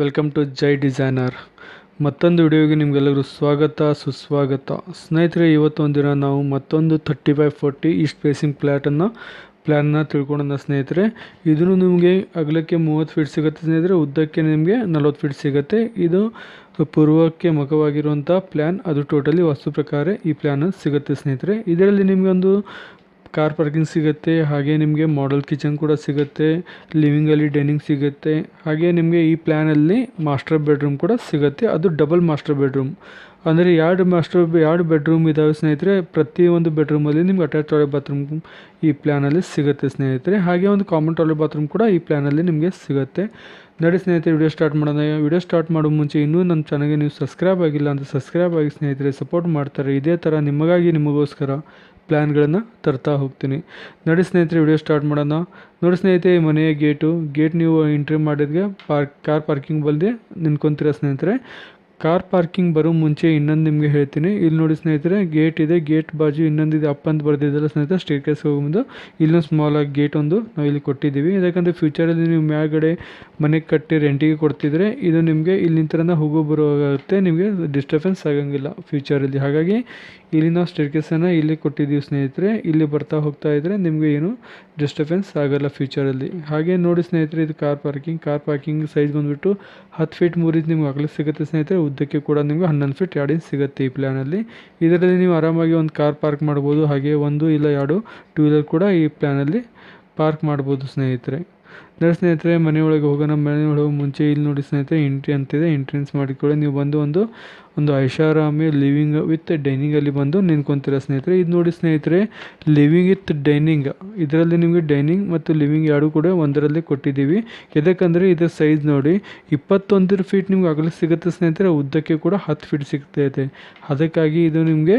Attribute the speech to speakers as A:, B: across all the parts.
A: Welcome to Jai designer ಮತ್ತೊಂದು ವಿಡಿಯೋಗೆ ನಿಮಗೆಲ್ಲರಿಗೂ ಸ್ವಾಗತ, ಸುಸ್ವಾಗತ. ಸ್ನೇಹಿತರೆ ಇವತ್ತು ಒಂದಿನ ನಾವು ಮತ್ತೊಂದು thirty by forty east facing ಪ್ಲ್ಯಾಟನ್ನು ಪ್ಲ್ಯಾನ್ನ ತಿಳ್ಕೊಳ್ಳೋಣ ಸ್ನೇಹಿತರೆ. ಇದನ್ನು ನಿಮಗೆ ಅಗಲಕ್ಕೆ ಮೂವತ್ತು ಫೀಟ್ ಸಿಗುತ್ತೆ ಸ್ನೇಹಿತರೆ, ಉದ್ದಕ್ಕೆ ನಿಮಗೆ ನಲ್ವತ್ತು ಫೀಟ್ ಸಿಗುತ್ತೆ. ಇದು ಪೂರ್ವಕ್ಕೆ ಮುಖವಾಗಿರುವಂಥ ಪ್ಲ್ಯಾನ್ ಅದು ಟೋಟಲಿ ವಾಸ್ತು ಪ್ರಕಾರ ಈ ಪ್ಲ್ಯಾನ್ ಸಿಗುತ್ತೆ ಸ್ನೇಹಿತರೆ. ಇದರಲ್ಲಿ ನಿಮಗೆ ಒಂದು ಕಾರ್ ಪಾರ್ಕಿಂಗ್ ಸಿಗುತ್ತೆ, ಹಾಗೆ ನಿಮಗೆ ಮಾಡಲ್ ಕಿಚನ್ ಕೂಡ ಸಿಗುತ್ತೆ ಲಿವಿಂಗಲ್ಲಿ ಡೈನಿಂಗ್ ಸಿಗುತ್ತೆ, ಹಾಗೆ ನಿಮಗೆ ಈ ಪ್ಲ್ಯಾನಲ್ಲಿ ಮಾಸ್ಟರ್ ಬೆಡ್ರೂಮ್ ಕೂಡ ಸಿಗುತ್ತೆ, ಅದು ಡಬಲ್ ಮಾಸ್ಟರ್ ಬೆಡ್ರೂಮ್ ಅಂದರೆ ಎರಡು ಮಾಸ್ಟರ್ ಎರಡು ಬೆಡ್ರೂಮ್ ಇದ್ದಾವೆ ಸ್ನೇಹಿತರೆ ಪ್ರತಿಯೊಂದು ಬೆಡ್ರೂಮಲ್ಲಿ ನಿಮ್ಗೆ ಅಟ್ಯಾಚ್ ಟಾಯ್ಲೆಟ್ ಬಾತ್ರೂಮ್ ಈ ಪ್ಲ್ಯಾನಲ್ಲಿ ಸಿಗುತ್ತೆ ಸ್ನೇಹಿತರೆ. ಹಾಗೆ ಒಂದು ಕಾಮನ್ ಟಾಯ್ಲೆಟ್ ಬಾತ್ರೂಮ್ ಕೂಡ ಈ ಪ್ಲ್ಯಾನಲ್ಲಿ ನಿಮಗೆ ಸಿಗುತ್ತೆ. ನಡಿ ಸ್ನೇಹಿತರೆ ವಿಡಿಯೋ ಸ್ಟಾರ್ಟ್ ಮಾಡೋಣ. ವಿಡಿಯೋ ಸ್ಟಾರ್ಟ್ ಮಾಡೋ ಮುಂಚೆ ಇನ್ನೂ ನಮ್ಮ ಚಾನಲ್ಗೆ ನೀವು ಸಬ್ಸ್ಕ್ರೈಬ್ ಆಗಿಲ್ಲ ಅಂತ ಸಬ್ಸ್ಕ್ರೈಬ್ ಆಗಿ ಸ್ನೇಹಿತರೆ ಸಪೋರ್ಟ್ ಮಾಡ್ತಾರೆ. ಇದೇ ಥರ ನಿಮಗಾಗಿ ನಿಮಗೋಸ್ಕರ ಪ್ಲ್ಯಾನ್ಗಳನ್ನು ತರ್ತಾ ಹೋಗ್ತೀನಿ. ನೋಡಿ ಸ್ನೇಹಿತರೆ ವಿಡಿಯೋ ಸ್ಟಾರ್ಟ್ ಮಾಡೋಣ. ನೋಡಿ ಸ್ನೇಹಿತರೆ ಮನೆಯ ಗೇಟು ಗೇಟ್ ನೀವು ಎಂಟ್ರಿ ಮಾಡಿದ್ಗೆ ಪಾರ್ಕ್ ಕಾರ್ ಪಾರ್ಕಿಂಗ್ ಬಲ್ದೆ ನಿಂತ್ಕೊಂತೀರ ಸ್ನೇಹಿತರೆ. ಕಾರ್ ಪಾರ್ಕಿಂಗ್ ಬರೋ ಮುಂಚೆ ಇನ್ನೊಂದು ನಿಮಗೆ ಹೇಳ್ತೀನಿ. ಇಲ್ಲಿ ನೋಡಿ ಸ್ನೇಹಿತರೆ ಗೇಟ್ ಇದೆ ಗೇಟ್ ಬಾಜು ಇನ್ನೊಂದಿದೆ ಅಪ್ ಅಂತ ಬರೆದಿದ್ದಲ್ಲ ಸ್ನೇಹಿತರೆ ಸ್ಟೇಟ್ ಕೇಸ್ ಹೋಗ್ಬೋದು ಇಲ್ಲೊಂದು ಸ್ಮಾಲ್ ಆಗಿ ಗೇಟ್ ಒಂದು ನಾವು ಇಲ್ಲಿ ಕೊಟ್ಟಿದ್ದೀವಿ. ಯಾಕಂದರೆ ಫ್ಯೂಚರಲ್ಲಿ ನೀವು ಮ್ಯಾಗಡೆ ಮನೆ ಕಟ್ಟಿ ರೆಂಟಿಗೆ ಕೊಡ್ತಿದ್ರೆ ಇದು ನಿಮಗೆ ಇಲ್ಲಿ ನಿಂತರನ ಹೋಗೋ ಬರೋವಾಗುತ್ತೆ, ನಿಮಗೆ ಡಿಸ್ಟರ್ಬೆನ್ಸ್ ಆಗೋಂಗಿಲ್ಲ ಫ್ಯೂಚರಲ್ಲಿ ಹಾಗಾಗಿ ಇಲ್ಲಿ ನಾವು ಸ್ಟೇಟ್ ಕೇಸನ್ನು ಇಲ್ಲಿ ಕೊಟ್ಟಿದ್ದೀವಿ ಸ್ನೇಹಿತರೆ. ಇಲ್ಲಿ ಬರ್ತಾ ಹೋಗ್ತಾ ಇದ್ದರೆ ನಿಮಗೆ ಏನು ಡಿಸ್ಟರ್ಬೆನ್ಸ್ ಆಗೋಲ್ಲ ಫ್ಯೂಚರಲ್ಲಿ ಹಾಗೆ ನೋಡಿ ಸ್ನೇಹಿತರೆ, ಇದು car parking. Car parking size ಬಂದುಬಿಟ್ಟು ಹತ್ತು ಫೀಟ್ ಮೂರಿಂದ ನಿಮ್ಗೆ ಆಗಲೇ ಸಿಗುತ್ತೆ ಸ್ನೇಹಿತರೆ. ಉದ್ದಕ್ಕೆ ಕೂಡ ನಿಮಗೆ ಹನ್ನೊಂದು ಫೀಟ್ ಎರಡು ಇಂಚ್ ಸಿಗುತ್ತೆ ಈ ಪ್ಲ್ಯಾನಲ್ಲಿ ಇದರಲ್ಲಿ ನೀವು ಆರಾಮಾಗಿ ಒಂದು ಕಾರ್ ಪಾರ್ಕ್ ಮಾಡ್ಬೋದು, ಹಾಗೆ ಒಂದು ಇಲ್ಲ ಎರಡು ಟೂ ವೀಲರ್ ಕೂಡ ಈ ಪ್ಲ್ಯಾನಲ್ಲಿ ಪಾರ್ಕ್ ಮಾಡ್ಬೋದು ಸ್ನೇಹಿತರೆ. ನೋಡಿ ಸ್ನೇಹಿತರೆ, ಮನೆಯೊಳಗೆ ಹೋಗೋಣ ಮನೆಯೊಳಗೆ ಮುಂಚೆ ಇಲ್ಲಿ ನೋಡಿ ಸ್ನೇಹಿತರೆ ಎಂಟ್ರಿ ಅಂತಿದೆ. ಎಂಟ್ರೆನ್ಸ್ ಮಾಡಿಕೊಳ್ಳಿ. ನೀವು ಬಂದು ಒಂದು ಒಂದು ಐಷಾರಾಮಿ ಲಿವಿಂಗ್ ವಿತ್ ಡೈನಿಂಗಲ್ಲಿ ಬಂದು ನಿಂತ್ಕೊತೀರ ಸ್ನೇಹಿತರೆ? ಇದು ನೋಡಿ ಸ್ನೇಹಿತರೆ ಲಿವಿಂಗ್ ವಿತ್ ಡೈನಿಂಗ್ ಇದರಲ್ಲಿ ನಿಮಗೆ ಡೈನಿಂಗ್ ಮತ್ತು ಲಿವಿಂಗ್ ಎರಡು ಕೂಡ ಒಂದರಲ್ಲಿ ಕೊಟ್ಟಿದ್ದೀವಿ. ಯಾಕಂದರೆ ಇದರ ಸೈಜ್ ನೋಡಿ ಇಪ್ಪತ್ತೊಂದು ಫೀಟ್ ನಿಮ್ಗೆ ಅಗಲ ಸಿಗುತ್ತೆ ಸ್ನೇಹಿತರೆ. ಉದ್ದಕ್ಕೆ ಕೂಡ ಹತ್ತು ಫೀಟ್ ಸಿಗ್ತೈತೆ ಅದಕ್ಕಾಗಿ ಇದು ನಿಮಗೆ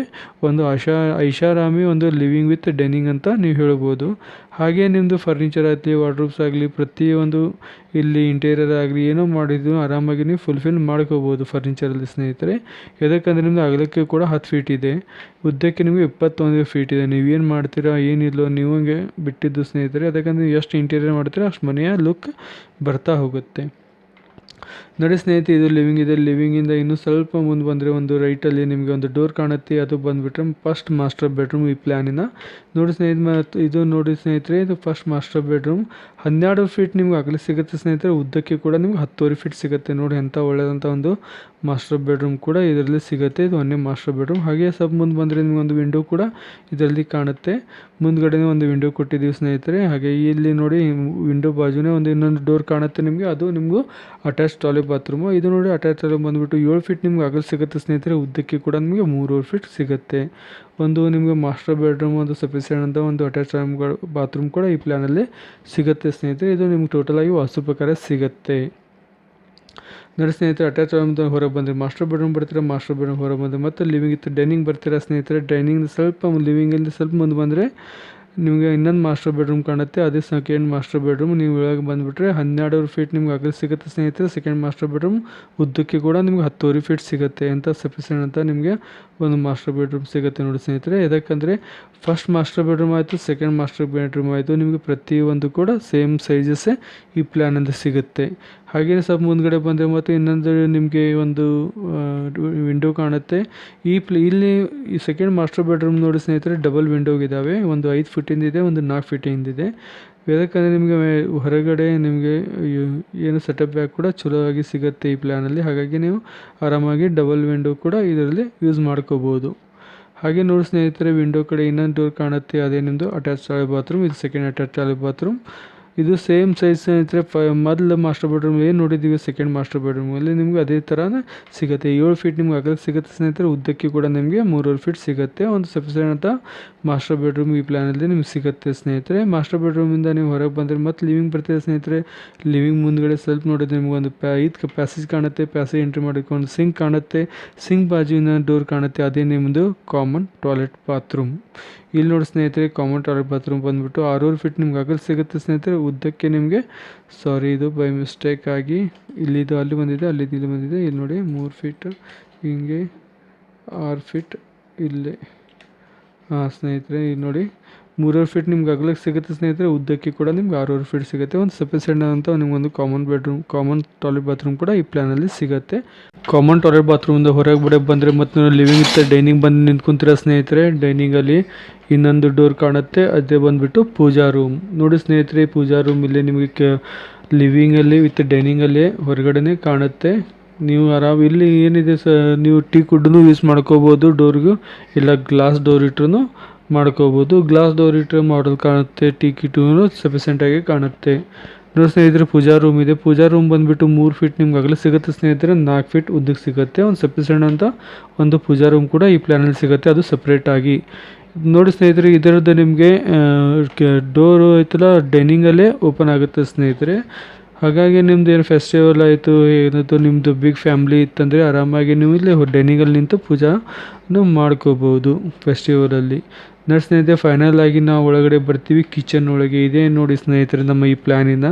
A: ಒಂದು ಆಶಾ ಐಷಾರಾಮಿ ಒಂದು ಲಿವಿಂಗ್ ವಿತ್ ಡೈನಿಂಗ್ ಅಂತ ನೀವು ಹೇಳ್ಬೋದು. ಹಾಗೆ ನಿಮ್ಮದು ಫರ್ನಿಚರ್ ಆಗಲಿ ವಾರ್ಡ್ರೂಬ್ಸ್ ಆಗಲಿ ಪ್ರತಿಯೊಂದು ಇಲ್ಲಿ ಇಂಟೀರಿಯರ್ ಆಗಲಿ ಏನೋ ಮಾಡಿದ್ರು ಆರಾಮಾಗಿ ನೀವು ಫುಲ್ಫಿಲ್ ಮಾಡ್ಕೋಬೋದು ಫರ್ನಿಚರಲ್ಲಿ ಸ್ನೇಹಿತರೆ. ಯಾಕಂದರೆ ನಿಮ್ಮದು ಅಗಲಕ್ಕೆ ಕೂಡ ಹತ್ತು ಫೀಟ್ ಇದೆ. ಉದ್ದಕ್ಕೆ ನಿಮಗೆ ಇಪ್ಪತ್ತೊಂದು ಫೀಟ್ ಇದೆ. ನೀವೇನು ಮಾಡ್ತೀರಾ ನೀವು ಹಾಗೆ ಬಿಟ್ಟಿದ್ದು ಸ್ನೇಹಿತರೆ. ಯಾಕಂದರೆ ನೀವು ಎಷ್ಟು ಇಂಟೀರಿಯರ್ ಮಾಡ್ತೀರಾ, ಅಷ್ಟು ಮನೆಯ ಲುಕ್ ಬರ್ತಾ ಹೋಗುತ್ತೆ. ನೋಡಿ ಸ್ನೇಹಿತರೆ, ಇದು ಲಿವಿಂಗ್ ಇದೆ. ಲಿವಿಂಗಿಂದ ಇನ್ನೂ ಸ್ವಲ್ಪ ಮುಂದೆ ಬಂದರೆ ಒಂದು ರೈಟಲ್ಲಿ ನಿಮಗೆ ಒಂದು ಡೋರ್ ಕಾಣುತ್ತೆ. ಅದು ಬಂದುಬಿಟ್ರೆ ಫಸ್ಟ್ ಮಾಸ್ಟರ್ ಬೆಡ್ರೂಮ್ ಈ ಪ್ಲ್ಯಾನಿನ ನೋಡಿ ಸ್ನೇಹಿತ ಮತ್ತು ಇದು ನೋಡಿ ಸ್ನೇಹಿತರೆ, ಇದು ಫಸ್ಟ್ ಮಾಸ್ಟರ್ ಬೆಡ್ರೂಮ್ ಹನ್ನೆರಡು ಫೀಟ್ ನಿಮ್ಗೆ ಅಗಲ ಸಿಗುತ್ತೆ ಸ್ನೇಹಿತರೆ. ಉದ್ದಕ್ಕೆ ಕೂಡ ನಿಮ್ಗೆ ಹತ್ತುವರೆ ಫೀಟ್ ಸಿಗುತ್ತೆ. ನೋಡಿ ಎಂಥ ಒಳ್ಳೆಯದಂಥ ಒಂದು ಮಾಸ್ಟರ್ ಬೆಡ್ರೂಮ್ ಕೂಡ ಇದರಲ್ಲಿ ಸಿಗುತ್ತೆ. ಇದು ಒಂದೇ ಮಾಸ್ಟರ್ ಬೆಡ್ರೂಮ್ ಹಾಗೆ ಸ್ವಲ್ಪ ಮುಂದೆ ಬಂದರೆ ನಿಮ್ಗೆ ಒಂದು ವಿಂಡೋ ಕೂಡ ಇದರಲ್ಲಿ ಕಾಣುತ್ತೆ. ಮುಂದ್ಗಡೆ ಒಂದು ವಿಂಡೋ ಕೊಟ್ಟಿದ್ದೀವಿ ಸ್ನೇಹಿತರೆ. ಹಾಗೆ ಇಲ್ಲಿ ನೋಡಿ ವಿಂಡೋ ಬಾಜುನೇ ಒಂದು ಇನ್ನೊಂದು ಡೋರ್ ಕಾಣುತ್ತೆ ನಿಮಗೆ. ಅದು ನಿಮಗೂ ಅಟ್ಯಾಚ್ ಟಾಯ್ಲೆಟ್ ಬಾತ್ರೂಮು ಇದು ನೋಡಿ ಅಟ್ಯಾಚ್ ಟಾಯ್ಲೆಟ್ ಬಂದುಬಿಟ್ಟು ಏಳು ಫೀಟ್ ನಿಮ್ಗೆ ಅಗಲ ಸಿಗುತ್ತೆ ಸ್ನೇಹಿತರೆ. ಉದ್ದಕ್ಕೆ ಕೂಡ ನಿಮಗೆ ಮೂರುವರೆ ಫೀಟ್ ಸಿಗುತ್ತೆ. ಒಂದು ನಿಮಗೆ ಮಾಸ್ಟರ್ ಬೆಡ್ರೂಮ್ ಒಂದು ಸಫಿಸಿಯೆಂಟ್ ಅಂತ ಒಂದು ಅಟ್ಯಾಚ್ ಬಾತ್ರೂಮ್ ಕೂಡ ಈ ಪ್ಲ್ಯಾನಲ್ಲಿ ಸಿಗುತ್ತೆ ಸ್ನೇಹಿತರೆ. ಇದು ನಿಮ್ಗೆ ಟೋಟಲಾಗಿ ವಾಸ್ತು ಪ್ರಕಾರ ಸಿಗುತ್ತೆ. ನೋಡಿ ಸ್ನೇಹಿತರೆ ಅಟ್ಯಾಚ್ ಅಂತ ಹೊರಗೆ ಬಂದರೆ ಮಾಸ್ಟರ್ ಬೆಡ್ರೂಮ್ ಬರ್ತೀರಾ ಮಾಸ್ಟರ್ ಬೆಡ್ರೂಮ್ ಹೊರಗೆ ಬಂದರೆ ಮತ್ತು ಲಿವಿಂಗ್ ಇತ್ತು ಡೈನಿಂಗ್ ಬರ್ತೀರಾ ಸ್ನೇಹಿತರೆ? ಡೈನಿಂಗ್ ಸ್ವಲ್ಪ ಲಿವಿಂಗಿಂದ ಸ್ವಲ್ಪ ಮುಂದೆ ಬಂದರೆ ನಿಮಗೆ ಇನ್ನೊಂದು ಮಾಸ್ಟರ್ ಬೆಡ್ರೂಮ್ ಕಾಣುತ್ತೆ, ಅದೇ ಸೆಕೆಂಡ್ ಮಾಸ್ಟರ್ ಬೆಡ್ರೂಮ್ ನೀವು ಒಳಗೆ ಬಂದುಬಿಟ್ರೆ ಹನ್ನೆರಡೂವರೆ ಫೀಟ್ ನಿಮ್ಗೆ ಅಗಲ ಸಿಗುತ್ತೆ ಸ್ನೇಹಿತರೆ. ಸೆಕೆಂಡ್ ಮಾಸ್ಟರ್ ಬೆಡ್ರೂಮ್ ಉದ್ದಕ್ಕೆ ಕೂಡ ನಿಮ್ಗೆ ಹತ್ತುವರೆ ಫೀಟ್ ಸಿಗುತ್ತೆ ಅಂತ ಸಫಿಸೆಂಟ್ ಅಂತ ನಿಮಗೆ ಒಂದು ಮಾಸ್ಟರ್ ಬೆಡ್ರೂಮ್ ಸಿಗುತ್ತೆ ನೋಡಿ ಸ್ನೇಹಿತರೆ. ಯಾಕಂದರೆ ಫಸ್ಟ್ ಮಾಸ್ಟರ್ ಬೆಡ್ರೂಮ್ ಆಯಿತು ಸೆಕೆಂಡ್ ಮಾಸ್ಟರ್ ಬೆಡ್ರೂಮ್ ಆಯಿತು, ನಿಮಗೆ ಪ್ರತಿಯೊಂದು ಕೂಡ ಸೇಮ್ ಸೈಜಸ್ಸೇ ಈ ಪ್ಲ್ಯಾನಲ್ಲಿ ಸಿಗುತ್ತೆ. ಹಾಗೆಯೇ ಸ್ವಲ್ಪ ಮುಂದ್ಗಡೆ ಬಂದರೆ ಮತ್ತು ಇನ್ನೊಂದು ನಿಮಗೆ ಒಂದು ವಿಂಡೋ ಕಾಣುತ್ತೆ. ಈ ಪ್ಲೇ ಇಲ್ಲಿ ಈ ಸೆಕೆಂಡ್ ಮಾಸ್ಟರ್ ಬೆಡ್ರೂಮ್ ನೋಡಿ ಸ್ನೇಹಿತರೆ ಡಬಲ್ ವಿಂಡೋಗಿದ್ದಾವೆ ಒಂದು ಐದು ಫಿಟಿಂದಿದೆ ಒಂದು ನಾಲ್ಕು ಫೀಟಿಂದಿದೆ ಯಾಕಂದರೆ ನಿಮಗೆ ಹೊರಗಡೆ ನಿಮಗೆ ಏನು ಸೆಟಪ್ ಬ್ಯಾಗ್ ಕೂಡ ಚಲೋ ಆಗಿ ಸಿಗುತ್ತೆ ಈ ಪ್ಲ್ಯಾನಲ್ಲಿ ಹಾಗಾಗಿ ನೀವು ಆರಾಮಾಗಿ ಡಬಲ್ ವಿಂಡೋ ಕೂಡ ಇದರಲ್ಲಿ ಯೂಸ್ ಮಾಡ್ಕೋಬೋದು. ಹಾಗೆ ನೋಡಿ ಸ್ನೇಹಿತರೆ ವಿಂಡೋ ಕಡೆ ಇನ್ನೊಂದು ಡೋರ್ ಕಾಣುತ್ತೆ. ಅದೇ ನಿಮ್ಮದು ಅಟ್ಯಾಚ್ ಟಾಯ್ಲೆಟ್ ಬಾತ್ರೂಮ್ ಇದು ಸೆಕೆಂಡ್ ಅಟ್ಯಾಚ್ ಟಾಯ್ಲೆಟ್ ಬಾತ್ರೂಮ್ ಇದು ಸೇಮ್ ಸೈಜ್ ಸ್ನೇಹಿತರೆ, ಫ, ಮೊದಲು ಮಾಸ್ಟರ್ ಬೆಡ್ರೂಮ್ ಏನು ನೋಡಿದ್ದೀವಿ ಸೆಕೆಂಡ್ ಮಾಸ್ಟರ್ ಬೆಡ್ರೂಮಲ್ಲಿ ನಿಮಗೆ ಅದೇ ಥರನೇ ಸಿಗುತ್ತೆ. ಏಳು ಫೀಟ್ ನಿಮ್ಗೆ ಅಗಲ ಸಿಗುತ್ತೆ ಸ್ನೇಹಿತರೆ, ಉದ್ದಕ್ಕೆ ಕೂಡ ನಿಮಗೆ ಮೂರುವರೆ ಫೀಟ್ ಸಿಗುತ್ತೆ. ಒಂದು ಸಫಿಸಿಯೆಂಟ್ ಅಂತ ಮಾಸ್ಟರ್ ಬೆಡ್ರೂಮ್ ಈ ಪ್ಲ್ಯಾನಲ್ಲಿ ನಿಮ್ಗೆ ಸಿಗುತ್ತೆ ಸ್ನೇಹಿತರೆ. ಮಾಸ್ಟರ್ ಬೆಡ್ರೂಮಿಂದ ನೀವು ಹೊರಗೆ ಬಂದರೆ ಮತ್ತು ಲಿವಿಂಗ್ ಬರ್ತೀರಾ ಸ್ನೇಹಿತರೆ. ಲಿವಿಂಗ್ ಮುಂದ್ಗಡೆ ಸ್ವಲ್ಪ ನೋಡಿದ್ರೆ ನಿಮ್ಗೆ ಒಂದು ಐದು ಪ್ಯಾಸೇಜ್ ಕಾಣುತ್ತೆ. ಪ್ಯಾಸೇಜ್ ಎಂಟ್ರಿ ಮಾಡಿಕೊಂಡು ಸಿಂಕ್ ಕಾಣುತ್ತೆ. ಸಿಂಕ್ ಬಾಜುವಿನ ಡೋರ್ ಕಾಣುತ್ತೆ. ಅದೇ ನಿಮ್ಮದು ಕಾಮನ್ ಟಾಯ್ಲೆಟ್ ಬಾತ್ರೂಮ್ ಇಲ್ಲಿ ನೋಡಿ ಸ್ನೇಹಿತರೆ ಕಾಮನ್ ಟಾಯ್ಲೆಟ್ ಬಾತ್ರೂಮ್ ಬಂದುಬಿಟ್ಟು ಆರೂರು ಫೀಟ್ ನಿಮ್ಗೆ ಅಗಲ ಸಿಗುತ್ತೆ ಸ್ನೇಹಿತರೆ, ಉದ್ದಕ್ಕೆ ನಿಮಗೆ ಸಾರಿ ಇದು ಬೈ ಮಿಸ್ಟೇಕ್ ಆಗಿ ಇಲ್ಲಿದು ಅಲ್ಲಿ ಬಂದಿದೆ ಅಲ್ಲಿದ್ದು ಇಲ್ಲಿ ಬಂದಿದೆ. ಇಲ್ಲಿ ನೋಡಿ ಮೂರು ಫೀಟ್ ಹಿಂಗೆ ಆರು ಫೀಟ್ ಇಲ್ಲಿ. ಹಾಂ ಸ್ನೇಹಿತರೆ, ಇಲ್ಲಿ ನೋಡಿ ಮೂರುವರೆ ಫೀಟ್ ನಿಮ್ಗೆ ಅಗಲಕ್ಕೆ ಸಿಗುತ್ತೆ ಸ್ನೇಹಿತರೆ, ಉದ್ದಕ್ಕೆ ಕೂಡ ನಿಮ್ಗೆ ಆರೂವರೆ ಫೀಟ್ ಸಿಗುತ್ತೆ. ಒಂದು ಸಫಿಸೆಂಟ್ ಅಂತ ನಿಮ್ಗೊಂದು common bedroom common toilet bathroom ಕೂಡ ಈ ಪ್ಲ್ಯಾನಲ್ಲಿ ಸಿಗುತ್ತೆ. ಕಾಮನ್ ಟಾಯ್ಲೆಟ್ ಬಾತ್ರೂಮಿಂದ ಹೊರಗೆ ಬಿಡೋ ಬಂದರೆ ಮತ್ತು ಲಿವಿಂಗ್ ಇತ್ತು ಡೈನಿಂಗ್ ಬಂದು ನಿಂತ್ಕೊಂತೀರ ಸ್ನೇಹಿತರೆ. ಡೈನಿಂಗಲ್ಲಿ ಇನ್ನೊಂದು ಡೋರ್ ಕಾಣುತ್ತೆ, ಅದೇ ಬಂದುಬಿಟ್ಟು ಪೂಜಾ ರೂಮ್ ನೋಡಿ ಸ್ನೇಹಿತರೆ ಪೂಜಾ ರೂಮ್ ಇಲ್ಲಿ ನಿಮಗೆ ಕ ಲಿವಿಂಗಲ್ಲಿ ವಿತ್ ಡೈನಿಂಗಲ್ಲಿ ಹೊರಗಡೆನೆ ಕಾಣುತ್ತೆ. ನೀವು ಆರಾಮ್, ಇಲ್ಲಿ ಏನಿದೆ ಸ, ನೀವು ಟೀ ಕುಡ್ಡು ಯೂಸ್ ಮಾಡ್ಕೋಬೋದು ಡೋರ್ಗೂ ಇಲ್ಲ ಗ್ಲಾಸ್ ಡೋರ್ ಇಟ್ರು ಮಾಡ್ಕೋಬೋದು. ಗ್ಲಾಸ್ ಡೋರ್ ಇಟ್ಟರೆ ಮಾಡಲ್ ಕಾಣುತ್ತೆ ಟೀ ಕಿಟೂ ಸಫಿಸೆಂಟಾಗಿ ಕಾಣುತ್ತೆ. ನೋಡಿ ಸ್ನೇಹಿತರೆ, ಪೂಜಾ ರೂಮ್ ಇದೆ. ಪೂಜಾ ರೂಮ್ ಬಂದುಬಿಟ್ಟು ಮೂರು ಫೀಟ್ ನಿಮ್ಗೆ ಅಗಲ ಸಿಗುತ್ತೆ ಸ್ನೇಹಿತರೆ. ನಾಲ್ಕು ಫೀಟ್ ಉದ್ದಕ್ಕೆ ಸಿಗುತ್ತೆ. ಒಂದು ಸಫಿಸೆಂಟ್ ಅಂತ ಒಂದು ಪೂಜಾ ರೂಮ್ ಕೂಡ ಈ ಪ್ಲ್ಯಾನಲ್ಲಿ ಸಿಗುತ್ತೆ. ಅದು ಸಪ್ರೇಟಾಗಿ ನೋಡಿ ಸ್ನೇಹಿತರೆ, ಇದರದ್ದು ನಿಮಗೆ ಡೋರು ಐತಲ್ಲ ಡೈನಿಂಗಲ್ಲೇ ಓಪನ್ ಆಗುತ್ತೆ ಸ್ನೇಹಿತರೆ. ಹಾಗಾಗಿ ನಿಮ್ದು ಏನು ಫೆಸ್ಟಿವಲ್ ಆಯಿತು, ಏನಾಯ್ತು ನಿಮ್ಮದು ಬಿಗ್ ಫ್ಯಾಮ್ಲಿ ಇತ್ತಂದರೆ ಆರಾಮಾಗಿ ನೀವು ಇಲ್ಲಿ ಡೈನಿಂಗಲ್ಲಿ ನಿಂತು ಪೂಜಾನು ಮಾಡ್ಕೋಬೋದು ಫೆಸ್ಟಿವಲಲ್ಲಿ ನೋಡಿ ಸ್ನೇಹಿತರೆ ಫೈನಲ್ ಆಗಿ ನಾವು ಒಳಗಡೆ ಬರ್ತೀವಿ. ಕಿಚನ್ ಒಳಗೆ ಇದೇ. ನೋಡಿ ಸ್ನೇಹಿತರೆ, ನಮ್ಮ ಈ ಪ್ಲ್ಯಾನಿನ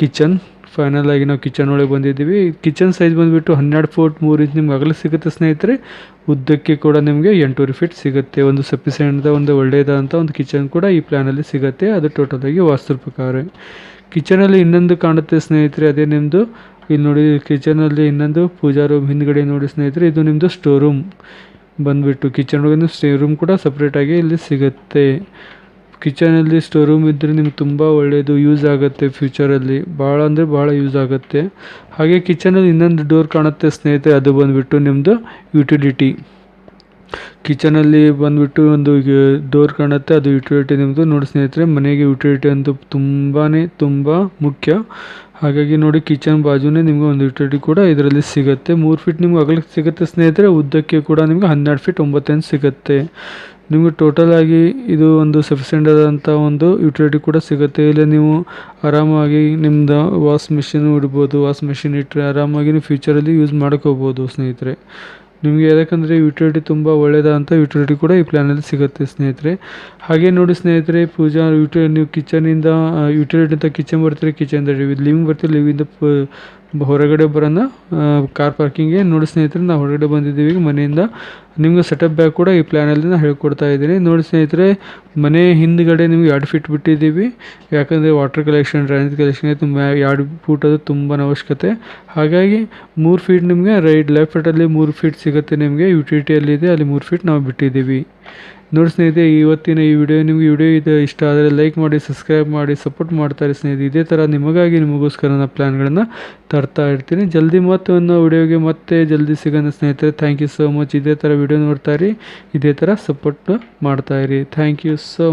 A: ಕಿಚನ್ ಫೈನಲ್ ಆಗಿ ನಾವು ಕಿಚನ್ ಒಳಗೆ ಬಂದಿದ್ದೀವಿ. ಕಿಚನ್ ಸೈಜ್ ಬಂದುಬಿಟ್ಟು ಹನ್ನೆರಡು ಫೂಟ್ ಮೂರು ಇಂಚ್ ನಿಮ್ಗೆ ಅಗಲ ಸಿಗುತ್ತೆ ಸ್ನೇಹಿತರೆ. ಉದ್ದಕ್ಕೆ ಕೂಡ ನಿಮಗೆ ಎಂಟೂವರೆ ಫೀಟ್ ಸಿಗುತ್ತೆ. ಒಂದು ಸಫಿಸೆಂಟ್ ಒಂದು ಒಳ್ಳೆಯದಾದಂಥ ಒಂದು ಕಿಚನ್ ಕೂಡ ಈ ಪ್ಲ್ಯಾನಲ್ಲಿ ಸಿಗುತ್ತೆ. ಅದು ಟೋಟಲಾಗಿ ವಾಸ್ತು ಪ್ರಕಾರ. ಕಿಚನಲ್ಲಿ ಇನ್ನೊಂದು ಕಾಣುತ್ತೆ ಸ್ನೇಹಿತರೆ, ಅದೇ ನಿಮ್ಮದು ಇಲ್ಲಿ ನೋಡಿ ಕಿಚನಲ್ಲಿ ಇನ್ನೊಂದು ಪೂಜಾ ರೂಮ್ ಹಿಂದ್ಗಡೆ ನೋಡಿ ಸ್ನೇಹಿತರೆ, ಇದು ನಿಮ್ಮದು ಸ್ಟೋರ್ ರೂಮ್ ಬಂದುಬಿಟ್ಟು ಕಿಚನ್ ಒಳಗೆ ಸ್ಟೇ ರೂಮ್ ಕೂಡ ಸಪ್ರೇಟಾಗಿ ಇಲ್ಲಿ ಸಿಗುತ್ತೆ. ಕಿಚನಲ್ಲಿ ಸ್ಟೋರ್ ರೂಮ್ ಇದ್ದರೆ ನಿಮ್ಗೆ ತುಂಬ ಒಳ್ಳೆಯದು ಯೂಸ್ ಆಗುತ್ತೆ ಫ್ಯೂಚರಲ್ಲಿ ಭಾಳ ಅಂದರೆ ಭಾಳ ಯೂಸ್ ಆಗುತ್ತೆ. ಹಾಗೆ ಕಿಚನಲ್ಲಿ ಇನ್ನೊಂದು ಡೋರ್ ಕಾಣುತ್ತೆ ಸ್ನೇಹಿತರೆ, ಅದು ಬಂದುಬಿಟ್ಟು ನಿಮ್ಮದು ಯುಟಿಲಿಟಿ ಕಿಚನಲ್ಲಿ ಬಂದುಬಿಟ್ಟು ಒಂದು ಡೋರ್ ಕಾಣುತ್ತೆ, ಅದು ಯುಟಿಲಿಟಿ ನಿಮ್ಮದು ನೋಡಿ ಸ್ನೇಹಿತರೆ, ಮನೆಗೆ ಯುಟಿಲಿಟಿ ಅಂತೂ ತುಂಬಾ ತುಂಬ ಮುಖ್ಯ. ಹಾಗಾಗಿ ನೋಡಿ, ಕಿಚನ್ ಬಾಜುನೇ ನಿಮಗೆ ಒಂದು ಯುಟಿಲಿಟಿ ಕೂಡ ಇದರಲ್ಲಿ ಸಿಗುತ್ತೆ. ಮೂರು ಫೀಟ್ ನಿಮ್ಗೆ ಅಗಲಕ್ಕೆ ಸಿಗುತ್ತೆ ಸ್ನೇಹಿತರೆ. ಉದ್ದಕ್ಕೆ ಕೂಡ ನಿಮ್ಗೆ ಹನ್ನೆರಡು ಫೀಟ್ ಒಂಬತ್ತೆಂಟು ಸಿಗುತ್ತೆ. ನಿಮಗೆ ಟೋಟಲ್ ಆಗಿ ಇದು ಒಂದು ಸಫಿಸಿಯೆಂಟ್ ಆದಂಥ ಒಂದು ಯುಟಿಲಿಟಿ ಕೂಡ ಸಿಗುತ್ತೆ. ಇಲ್ಲ ನೀವು ಆರಾಮಾಗಿ ನಿಮ್ಮದು ವಾಶ್ ಮಿಷಿನ್ ಇಡ್ಬೋದು. ವಾಶ್ ಮೆಷಿನ್ ಇಟ್ಟರೆ ಆರಾಮಾಗಿ ನೀವು ಫ್ಯೂಚರಲ್ಲಿ ಯೂಸ್ ಮಾಡ್ಕೋಬೋದು ಸ್ನೇಹಿತರೆ. ನಿಮಗೆ ಯಾಕಂದರೆ ಯುಟಿಲಿಟಿ ತುಂಬ ಒಳ್ಳೆಯದಂತ ಯುಟಿಲಿಟಿ ಕೂಡ ಈ ಪ್ಲ್ಯಾನಲ್ಲಿ ಸಿಗುತ್ತೆ ಸ್ನೇಹಿತರೆ. ಹಾಗೆ ನೋಡಿ ಸ್ನೇಹಿತರೆ, ಪೂಜಾ ಯುಟಿ ನೀವು ಕಿಚನಿಂದ ಯುಟಿಲಿಟಿ ಅಂತ ಕಿಚನ್ ಬರ್ತೀರಿ ಕಿಚನ್ ಲಿವಿಂಗ್ ಬರ್ತೀರಿ ಲಿವಿಂದ ಹೊರಗಡೆ ಬರೋಣ ಕಾರ್ ಪಾರ್ಕಿಂಗ್ಗೆ ನೋಡಿ ಸ್ನೇಹಿತರೆ, ನಾವು ಹೊರಗಡೆ ಬಂದಿದ್ದೀವಿ. ಮನೆಯಿಂದ ನಿಮಗೆ ಸೆಟಪ್ ಬ್ಯಾಗ್ ಕೂಡ ಈ ಪ್ಲ್ಯಾನಲ್ಲಿ ನಾನು ಹೇಳ್ಕೊಡ್ತಾ ಇದ್ದೀನಿ. ನೋಡಿ ಸ್ನೇಹಿತರೆ, ಮನೆ ಹಿಂದ್ಗಡೆ ನಿಮ್ಗೆ ಎರಡು ಫೀಟ್ ಬಿಟ್ಟಿದ್ದೀವಿ. ಯಾಕಂದರೆ ವಾಟರ್ ಕಲೆಕ್ಷನ್ ಡ್ರೈನೇಜ್ ಕಲೆಕ್ಷನ್ ತುಂಬ ಎರಡು ಫೂಟ್ ಅದು ತುಂಬಾ ಅವಶ್ಯಕತೆ. ಹಾಗಾಗಿ ಮೂರು ಫೀಟ್ ನಿಮಗೆ ರೈಟ್ ಲೆಫ್ಟ್ ಅಲ್ಲಿ ಮೂರು ಫೀಟ್ ಸಿಗುತ್ತೆ ನಿಮಗೆ. ಯುಟಿಲಿಟಿಯಲ್ಲಿದೆ ಅಲ್ಲಿ ಮೂರು ಫೀಟ್ ನಾವು ಬಿಟ್ಟಿದ್ದೀವಿ. ನೋಡಿ ಸ್ನೇಹಿತರೆ ಇವತ್ತಿನ ಈ ವಿಡಿಯೋ ನಿಮಗೆ ವಿಡಿಯೋ ಇದು ಇಷ್ಟ ಆದರೆ ಲೈಕ್ ಮಾಡಿ ಸಬ್ಸ್ಕ್ರೈಬ್ ಮಾಡಿ ಸಪೋರ್ಟ್ ಮಾಡ್ತಾರೆ ಸ್ನೇಹಿತರೆ. ಇದೇ ಥರ ನಿಮಗಾಗಿ ನಿಮಗೋಸ್ಕರ ನಾನು ಪ್ಲ್ಯಾನ್ಗಳನ್ನು ತರ್ತಾ ಇರ್ತೀನಿ. ಜಲ್ದಿ ಮತ್ತೆ ಒಂದು ವಿಡಿಯೋಗೆ ಮತ್ತೆ ಜಲ್ದಿ ಸಿಗೋಣ ಸ್ನೇಹಿತರೆ. ಥ್ಯಾಂಕ್ ಯು ಸೋ ಮಚ್ ಇದೇ ಥರ ವಿಡಿಯೋ ನೋಡ್ತಾ ಇರಿ. ಇದೇ ಥರ ಸಪೋರ್ಟ್ ಮಾಡ್ತಾ ಇರಿ. Thank you so